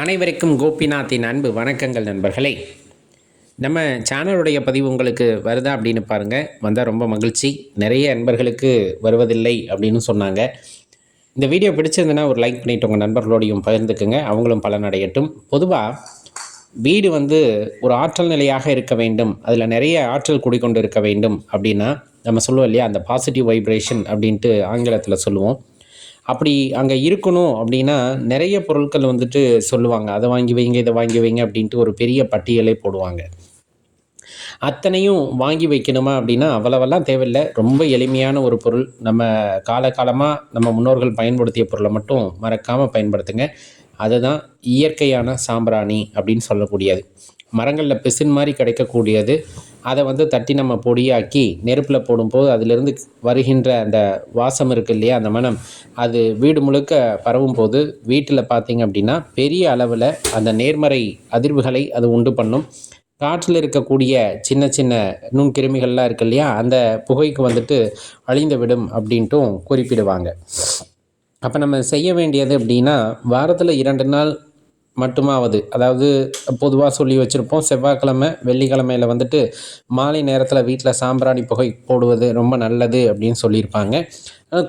அனைவருக்கும் கோபிநாத்தின் அன்பு வணக்கங்கள் நண்பர்களே. நம்ம சேனலுடைய பதிவு உங்களுக்கு வருதா அப்படின்னு பாருங்கள் வந்தால் ரொம்ப மகிழ்ச்சி. நிறைய நண்பர்களுக்கு வருவதில்லை அப்படின்னு சொன்னாங்க. இந்த வீடியோ பிடிச்சிருந்ததுன்னா ஒரு லைக் பண்ணிவிட்டு உங்கள் நண்பர்களோடையும் பகிர்ந்துக்குங்க. அவங்களும் பலனடையட்டும். பொதுவாக வீடு வந்து ஒரு ஆற்றல் நிலையாக இருக்க வேண்டும். அதில் நிறைய ஆற்றல் குடிக்கொண்டு இருக்க வேண்டும் அப்படின்னா நம்ம சொல்லுவோம் இல்லையா? அந்த பாசிட்டிவ் வைப்ரேஷன் அப்படின்ட்டு ஆங்கிலத்தில் சொல்லுவோம். அப்படி அங்கே இருக்கணும் அப்படின்னா நிறைய பொருட்கள் வந்துட்டு சொல்லுவாங்க. அதை வாங்கி வைங்க இதை வாங்கி வைங்க அப்படின்ட்டு ஒரு பெரிய பட்டியலே போடுவாங்க. அத்தனையும் வாங்கி வைக்கணுமா அப்படின்னா அவ்வளவெல்லாம் தேவையில்லை. ரொம்ப எளிமையான ஒரு பொருள். நம்ம காலகாலமாக நம்ம முன்னோர்கள் பயன்படுத்திய பொருளை மட்டும் மறக்காமல் பயன்படுத்துங்க. அதுதான் இயற்கையான சாம்பிராணி அப்படின்னு சொல்லக்கூடியது. மரங்களில் பிசின் மாதிரி கிடைக்கக்கூடியது. அதை வந்து தட்டி நம்ம பொடியாக்கி நெருப்பில் போடும்போது அதிலிருந்து வருகின்ற அந்த வாசம் இருக்கு இல்லையா அந்த மனம் அது வீடு முழுக்க பரவும் போது வீட்டில் பார்த்திங்க அப்படின்னா பெரிய அளவில் அந்த நேர்மறை அதிர்வுகளை அது உண்டு பண்ணும். காற்றில் இருக்கக்கூடிய சின்ன சின்ன நுண்கிருமிகள்லாம் இருக்கு இல்லையா அந்த புகைக்கு வந்துட்டு அழிந்து விடும் அப்படின்ட்டும் குறிப்பிடுவாங்க. அப்போ நம்ம செய்ய வேண்டியது அப்படின்னா வாரத்தில் இரண்டு நாள் மட்டுமாவது. அதாவது பொதுவாக சொல்லி வச்சுருப்போம் செவ்வாய்க்கிழமை வெள்ளிக்கிழமையில் வந்துட்டு மாலை நேரத்தில் வீட்டில் சாம்பிராணி புகை போடுவது ரொம்ப நல்லது அப்படின்னு சொல்லியிருப்பாங்க.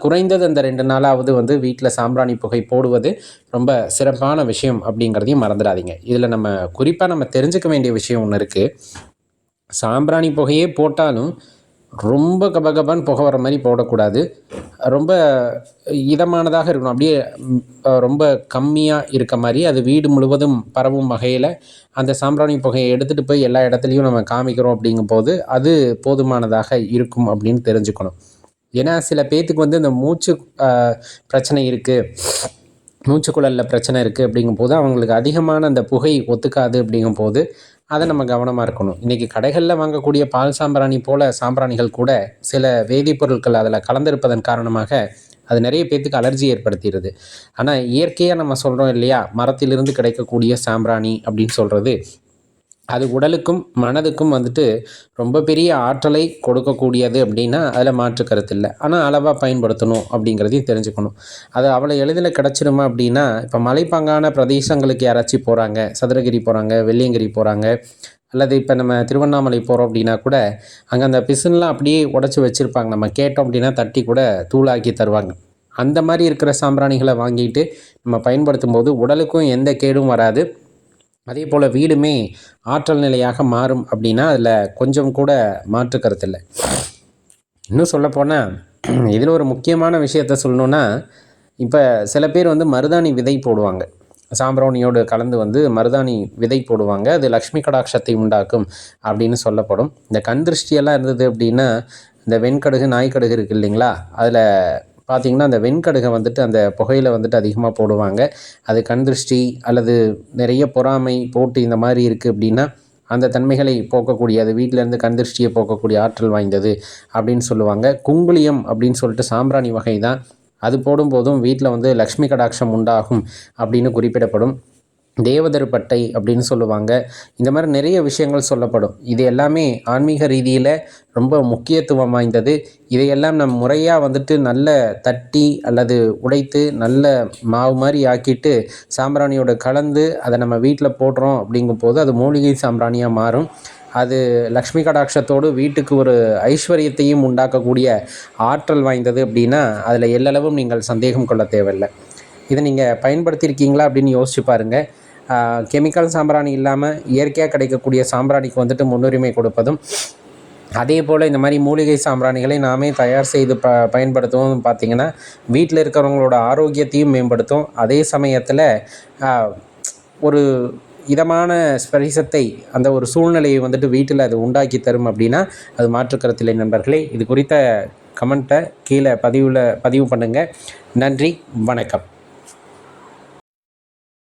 குறைந்தது அந்த ரெண்டு நாளாவது வந்து வீட்டில் சாம்பிராணி புகை போடுவது ரொம்ப சிறப்பான விஷயம் அப்படிங்கிறதையும் மறந்துடாதீங்க. இதில் நம்ம குறிப்பாக நம்ம தெரிஞ்சுக்க வேண்டிய விஷயம் ஒன்று இருக்குது சாம்பிராணி புகையே போட்டாலும் ரொம்ப கபகபான்னு புகை வர மாதிரி போடக்கூடாது. ரொம்ப இதமானதாக இருக்கணும். அப்படியே ரொம்ப கம்மியாக இருக்க மாதிரி அது வீடு முழுவதும் பரவும் வகையில் அந்த சாம்பிராணி புகையை எடுத்துகிட்டு போய் எல்லா இடத்துலையும் நம்ம காமிக்கிறோம் அப்படிங்கும் போது அது போதுமானதாக இருக்கும் அப்படின்னு தெரிஞ்சுக்கணும். ஏன்னா சில பேர்த்துக்கு வந்து இந்த மூச்சு பிரச்சனை இருக்குது மூச்சுக்குழலில் பிரச்சனை இருக்குது அப்படிங்கும் போது அவங்களுக்கு அதிகமான அந்த புகை ஒத்துக்காது அப்படிங்கும் போது அதை நம்ம கவனமாக இருக்கணும். இன்றைக்கி கடைகளில் வாங்கக்கூடிய பால் சாம்பிராணி போல் சாம்பிராணிகள் கூட சில வேதிப்பொருட்கள் அதில் கலந்திருப்பதன் காரணமாக அது நிறைய பேர்த்துக்கு அலர்ஜி ஏற்படுத்திடுது. ஆனால் இயற்கையாக நம்ம சொல்கிறோம் இல்லையா? மரத்திலிருந்து கிடைக்கக்கூடிய சாம்பிராணி அப்படின்னு சொல்கிறது அது உடலுக்கும் மனதுக்கும் வந்துட்டு ரொம்ப பெரிய ஆற்றலை கொடுக்கக்கூடியது அப்படின்னா அதில் மாற்று கருத்து இல்லை. ஆனால் அளவாக பயன்படுத்தணும் அப்படிங்கிறதையும் தெரிஞ்சுக்கணும். அது அவ்வளோ எளிதில் கிடச்சிருமா அப்படின்னா இப்போ மலைப்பாங்கான பிரதேசங்களுக்கு யாராச்சும் போகிறாங்க சதுரகிரி போகிறாங்க வெள்ளியங்கிரி போகிறாங்க அல்லது இப்போ நம்ம திருவண்ணாமலை போகிறோம் அப்படின்னா கூட அங்கே அந்த பிசுன்லாம் அப்படியே உடச்சி வச்சுருப்பாங்க. நம்ம கேட்டோம் அப்படின்னா தட்டி கூட தூளாக்கி தருவாங்க. அந்த மாதிரி இருக்கிற சாம்பிராணிகளை வாங்கிட்டு நம்ம பயன்படுத்தும் போது உடலுக்கும் எந்த கேடும் வராது. அதே போல் வீடுமே ஆற்றல் நிலையாக மாறும் அப்படின்னா அதில் கொஞ்சம் கூட மாற்று கருத்தில்லை இன்னும் சொல்லப்போனால் இதில் ஒரு முக்கியமான விஷயத்த சொல்லணுன்னா இப்போ சில பேர் வந்து மருதாணி விதை போடுவாங்க. சாம்பிராணியோடு கலந்து வந்து மருதாணி விதை போடுவாங்க. அது லக்ஷ்மி கடாட்சத்தை உண்டாக்கும் அப்படின்னு சொல்லப்படும். இந்த கண் திருஷ்டியெல்லாம் இருந்தது அப்படின்னா இந்த வெண்கடுகு நாய்க்கடுகு இருக்குது இல்லைங்களா? அதில் பார்த்திங்கன்னா அந்த வெண்கடுகை வந்துட்டு அந்த புகையில் வந்துட்டு அதிகமாக போடுவாங்க. அது கண் திருஷ்டி அல்லது நிறைய பொறாமை போட்டு இந்த மாதிரி இருக்குது அப்படின்னா அந்த தன்மைகளை போக்கக்கூடிய அது வீட்டிலேருந்து கண் திருஷ்டியை போக்கக்கூடிய ஆற்றல் வாய்ந்தது அப்படின்னு சொல்லுவாங்க. குங்குளியம் அப்படின்னு சொல்லிட்டு சாம்பிராணி வகை தான் அது போடும்போதும் வீட்டில் வந்து லக்ஷ்மி கடாட்சம் உண்டாகும் அப்படின்னு குறிப்பிடப்படும். தேவதர் பட்டை அப்படின்னு சொல்லுவாங்க. இந்த மாதிரி நிறைய விஷயங்கள் சொல்லப்படும். இது எல்லாமே ஆன்மீக ரீதியில் ரொம்ப முக்கியத்துவம் வாய்ந்தது. இதையெல்லாம் நம் முறையாக வந்துட்டு நல்ல தட்டி அல்லது உடைத்து நல்ல மாவு மாதிரி ஆக்கிட்டு சாம்பிராணியோட கலந்து அதை நம்ம வீட்டில் போடுறோம் அப்படிங்கும் போது அது மூலிகை சாம்பிராணியாக மாறும். அது லக்ஷ்மி கடாட்சத்தோடு வீட்டுக்கு ஒரு ஐஸ்வர்யத்தையும் உண்டாக்கக்கூடிய ஆற்றல் வாய்ந்தது அப்படின்னா அதில் எல்லளவும் நீங்கள் சந்தேகம் கொள்ள தேவையில்லை. இதை நீங்கள் பயன்படுத்தியிருக்கீங்களா அப்படின்னு யோசிச்சு பாருங்கள் கெமிக்கல் சாம்பிராணி இல்லாமல் இயற்கையாக கிடைக்கக்கூடிய சாம்பிராணிக்கு வந்துட்டு முன்னுரிமை கொடுப்பதும் அதே போல் இந்த மாதிரி மூலிகை சாம்பிராணிகளை நாமே தயார் செய்து ப பயன்படுத்துவோம் பார்த்திங்கன்னா வீட்டில் இருக்கிறவங்களோட ஆரோக்கியத்தையும் மேம்படுத்தும். அதே சமயத்தில் ஒரு இதமான ஸ்பரிசத்தை அந்த ஒரு சூழ்நிலையை வந்துட்டு வீட்டில் அது உண்டாக்கி தரும் அப்படின்னா அது மாற்றுக்கருத்தில்லை நண்பர்களே இது குறித்த கமெண்ட்டை கீழே பதிவில் பதிவு பண்ணுங்கள் நன்றி வணக்கம்.